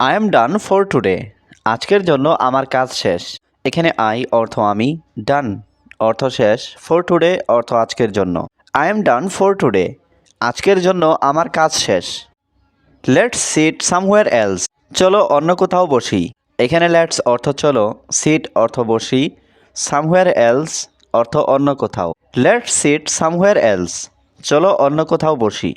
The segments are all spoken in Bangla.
I am done for today আজকের জন্য আমার কাজ শেষ। এখানে আই অর্থ আমি ডান অর্থ শেষ ফর টুডে অর্থ আজকের জন্য। I am done for today আজকের জন্য আমার কাজ শেষ। লেটস সিট সামওয়্যার এলস চলো অন্য কোথাও বসি। এখানে লেটস অর্থ চলো সিট অর্থ বসি সামওয়্যার এলস অর্থ অন্য কোথাও। লেটস সিট সামওয়্যার এলস চলো অন্য কোথাও বসি।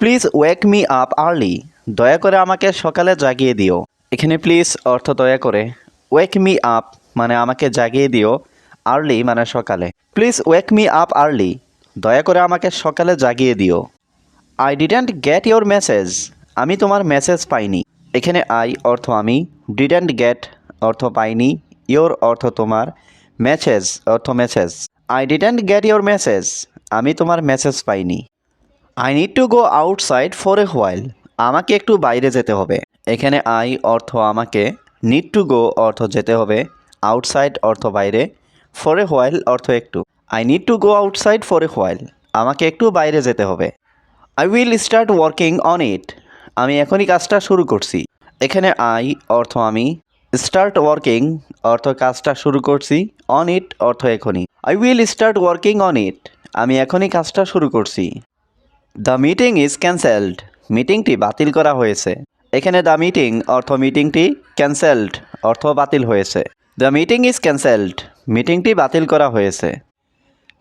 Please wake me up early দয়া করে আমাকে সকালে জাগিয়ে দিও। এখানে প্লিজ অর্থ দয়া করে। ওয়েক মি আপ মানে আমাকে জাগিয়ে দিও আর্লি মানে সকালে। Please wake me up early দয়া করে আমাকে সকালে জাগিয়ে দিও। I didn't get your message আমি তোমার মেসেজ পাইনি। এখানে আই অর্থ আমি। ডিডেন্ট গেট অর্থ পাইনি। ইওর অর্থ তোমার। মেসেজ অর্থ message I didn't get your message আমি তোমার মেসেজ পাইনি। I need to go outside for a while আমাকে একটু বাইরে যেতে হবে। এখানে আই অর্থ আমাকে নিড টু গো অর্থ যেতে হবে আউটসাইড অর্থ বাইরে ফর এ হোয়াইল অর্থ একটু। I need to go outside for a while আমাকে একটু বাইরে যেতে হবে। I will start working on it আমি এখনই কাজটা শুরু করছি। এখানে আই অর্থ আমি স্টার্ট ওয়ার্কিং অর্থ কাজটা শুরু করছি অন ইট অর্থ এখনই। I will start working on it আমি এখনই কাজটা শুরু করছি। দ্য মিটিং ইজ ক্যান্সেলড মিটিংটি বাতিল করা হয়েছে। এখানে দ্য মিটিং অর্থ মিটিংটি ক্যান্সেলড অর্থ বাতিল হয়েছে। দ্য মিটিং ইজ ক্যান্সেলড, মিটিংটি বাতিল করা হয়েছে।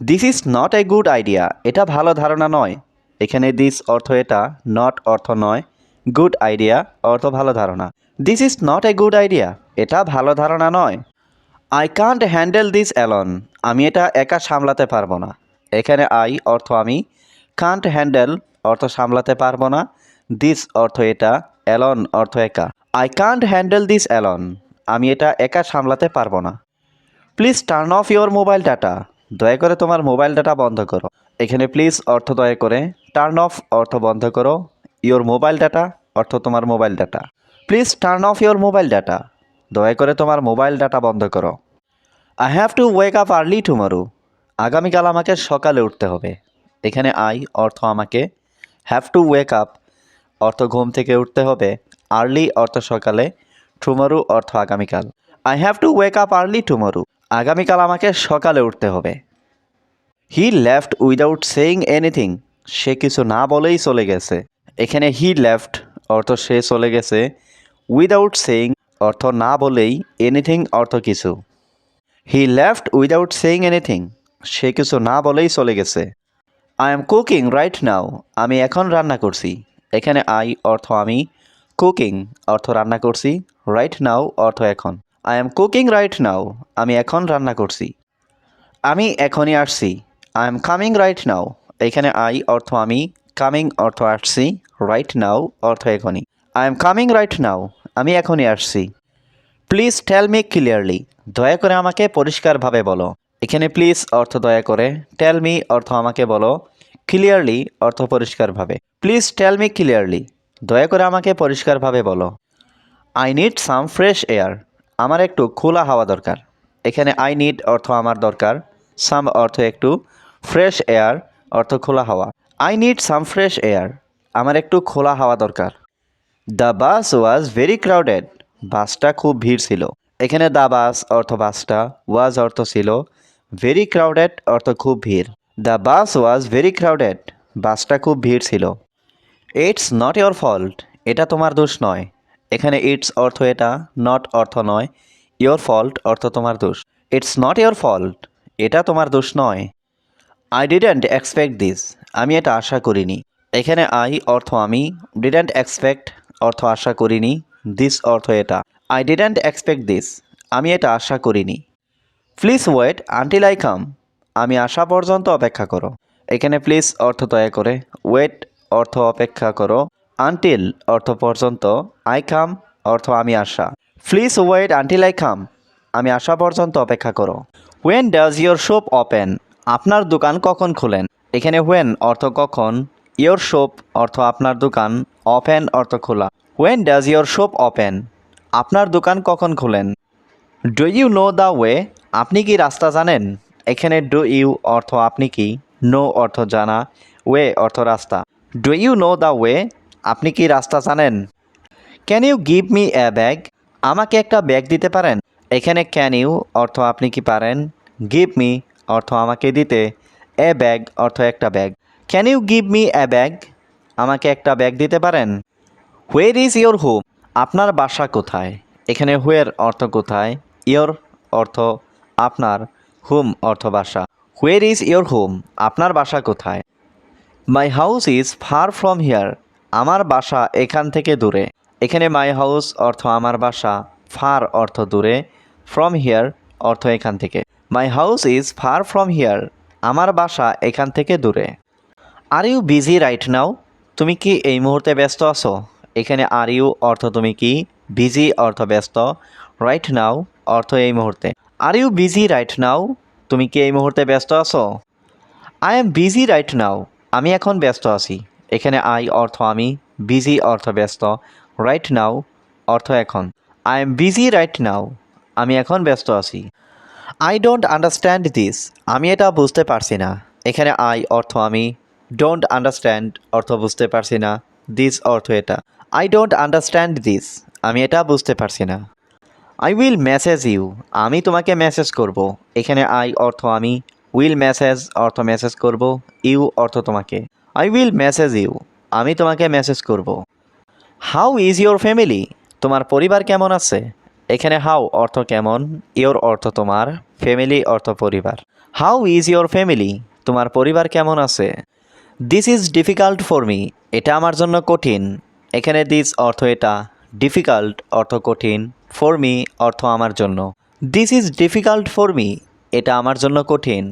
This is not a good idea এটা ভালো ধারণা নয়। এখানে দিস অর্থ এটা নট অর্থ নয়। গুড আইডিয়া অর্থ ভালো ধারণা। This is not a good idea এটা ভালো ধারণা নয়। I can't handle this alone আমি এটা একা সামলাতে পারব না। এখানে আই অর্থ আমি কান্ট হ্যান্ডেল অর্থ সামলাতে পারব না। দিস অর্থ এটা অ্যালন অর্থ একা। I can't handle this alone আমি এটা একা সামলাতে পারব না। Please turn off your mobile data দয়া করে তোমার মোবাইল ডাটা বন্ধ করো। এখানে প্লিজ অর্থ দয়া করে টার্ন অফ অর্থ বন্ধ করো। ইওর মোবাইল ডাটা অর্থ তোমার mobile data please turn off your mobile data দয়া করে তোমার মোবাইল ডাটা বন্ধ করো। I have to wake up early tomorrow আগামীকাল আমাকে সকালে উঠতে হবে। এখানে আই অর্থ আমাকে হ্যাভ টু ওয়েক আপ, অর্থ ঘুম থেকে উঠতে হবে, আর্লি, অর্থ সকালে, টুমারো, অর্থ আগামীকাল। I have to wake up early tomorrow, আগামীকাল আমাকে সকালে উঠতে হবে। He left without saying anything, সে কিছু না বলেই চলে গেছে। এখানে হি লেফট, অর্থ সে চলে গেছে, উইদাউট সেইং, অর্থ না বলেই এনিথিং, অর্থ কিছু। He left without saying anything, সে কিছু না বলেই চলে গেছে। I am cooking right now আমি এখন রান্না করছি। এখানে আই অর্থ আমি কুকিং অর্থ রান্না করছি রাইট নাও অর্থ এখন। I am cooking right now আমি এখন রান্না করছি। আমি এখনই আসছি। I am coming right now এখানে আই অর্থ আমি কামিং অর্থ আসছি রাইট নাও অর্থ এখনই। I am coming right now আমি এখনই আসছি। প্লিজ টেল মি ক্লিয়ারলি দয়া করে আমাকে পরিষ্কারভাবে বলো। এখানে প্লিজ অর্থ দয়া করে। টেল মি অর্থ আমাকে বলো। ক্লিয়ারলি অর্থ পরিষ্কারভাবে। প্লিজ টেল মি ক্লিয়ারলি দয়া করে আমাকে পরিষ্কারভাবে বলো। I need some fresh air আমার একটু খোলা হাওয়া দরকার। এখানে আই নিড অর্থ আমার দরকার। সাম অর্থ একটু ফ্রেশ এয়ার অর্থ খোলা হাওয়া। I need some fresh air আমার একটু খোলা হাওয়া দরকার। The bus was very crowded বাসটা খুব ভিড় ছিল। এখানে দ্য বাস অর্থ বাসটা ওয়াজ অর্থ ছিল। ভেরি ক্রাউডেড অর্থ খুব ভিড়। The bus was very crowded বাসটা খুব ভিড় ছিল। ইটস নট ইয়োর ফল্ট এটা তোমার দোষ নয়। এখানে ইটস অর্থ এটা নট অর্থ নয়। ইয়োর ফল্ট অর্থ তোমার দোষ। ইটস নট ইয়োর ফল্ট এটা তোমার দোষ নয়। আই ডিডেন্ট এক্সপেক্ট দিস আমি এটা আশা করিনি। এখানে আই অর্থ আমি। ডিডেন্ট এক্সপেক্ট অর্থ আশা করিনি। দিস অর্থ এটা। আই ডিডেন্ট এক্সপেক্ট দিস আমি এটা আশা করিনি। Please wait until I come আমি আসা পর্যন্ত অপেক্ষা করো। এখানে প্লিজ অর্থ দয়া করে ওয়েট অর্থ অপেক্ষা করো আনটিল অর্থ পর্যন্ত আই খাম অর্থ আমি আসা। প্লিজ ওয়েট আনটিল আই খাম আমি আসা পর্যন্ত অপেক্ষা করো। When does your shop open আপনার দোকান কখন খোলেন? এখানে ওয়েন অর্থ কখন ইয়োর শপ অর্থ আপনার দোকান ওপেন অর্থ খোলা। When does your shop open আপনার দোকান কখন খোলেন? Do you know the way আপনি কি রাস্তা জানেন? এখানে ডু ইউ অর্থ আপনি কি নো অর্থ জানা ওয়ে অর্থ রাস্তা। Do you know the way আপনি কি রাস্তা জানেন? Can you give me a bag আমাকে একটা ব্যাগ দিতে পারেন? এখানে ক্যান ইউ অর্থ আপনি কি পারেন? গিভ মি অর্থ আমাকে দিতে এ ব্যাগ অর্থ একটা bag can you give me a bag আমাকে একটা ব্যাগ দিতে পারেন? হোয়ের ইজ ইয়োর হোম আপনার বাসা কোথায়? এখানে হোয়ের অর্থ কোথায় ইয়োর অর্থ আপনার। হোম অর্থ বাসা। হোয়ের ইজ ইয়োর হোম আপনার বাসা কোথায়? My house is far from here আমার বাসা এখান থেকে দূরে। এখানে মাই হাউস অর্থ আমার বাসা ফার অর্থ দূরে। ফ্রম হিয়ার অর্থ এখান থেকে। My house is far from here আমার বাসা এখান থেকে দূরে। Are you busy right now তুমি কি এই মুহূর্তে ব্যস্ত আছো? এখানে আর ইউ অর্থ তুমি কি? বিজি অর্থ ব্যস্ত। রাইট নাও অর্থ এই মুহূর্তে। Are you busy right now তুমি কি এই মুহূর্তে ব্যস্ত আছো? I am busy right now আমি এখন ব্যস্ত আছি। এখানে আই অর্থ আমি। বিজি অর্থ ব্যস্ত। রাইট নাও অর্থ এখন। I am busy right now আমি এখন ব্যস্ত আছি। আই ডোন্ট আন্ডারস্ট্যান্ড দিস আমি এটা বুঝতে পারছি না। এখানে আই অর্থ আমি। ডোন্ট আন্ডারস্ট্যান্ড অর্থ বুঝতে পারছি না। দিস অর্থ এটা। আই ডোন্ট আন্ডারস্ট্যান্ড দিস আমি এটা বুঝতে পারছি না। আই উইল মেসেজ ইউ আমি তোমাকে মেসেজ করব। এখানে আই অর্থ আমি। উইল মেসেজ অর্থ মেসেজ করব। ইউ অর্থ তোমাকে। আই উইল মেসেজ ইউ আমি তোমাকে মেসেজ করব। হাউ ইজ ইয়োর ফ্যামিলি তোমার পরিবার কেমন আছে? এখানে হাউ অর্থ কেমন? ইয়োর অর্থ তোমার। ফ্যামিলি অর্থ পরিবার। হাউ ইজ ইয়োর ফ্যামিলি তোমার পরিবার কেমন আছে? This is difficult for me এটা আমার জন্য কঠিন। এখানে দিস অর্থ এটা। ডিফিকাল্ট অর্থ কঠিন। ফর মি অর্থ আমার জন্য। This is difficult for me এটা আমার জন্য কঠিন।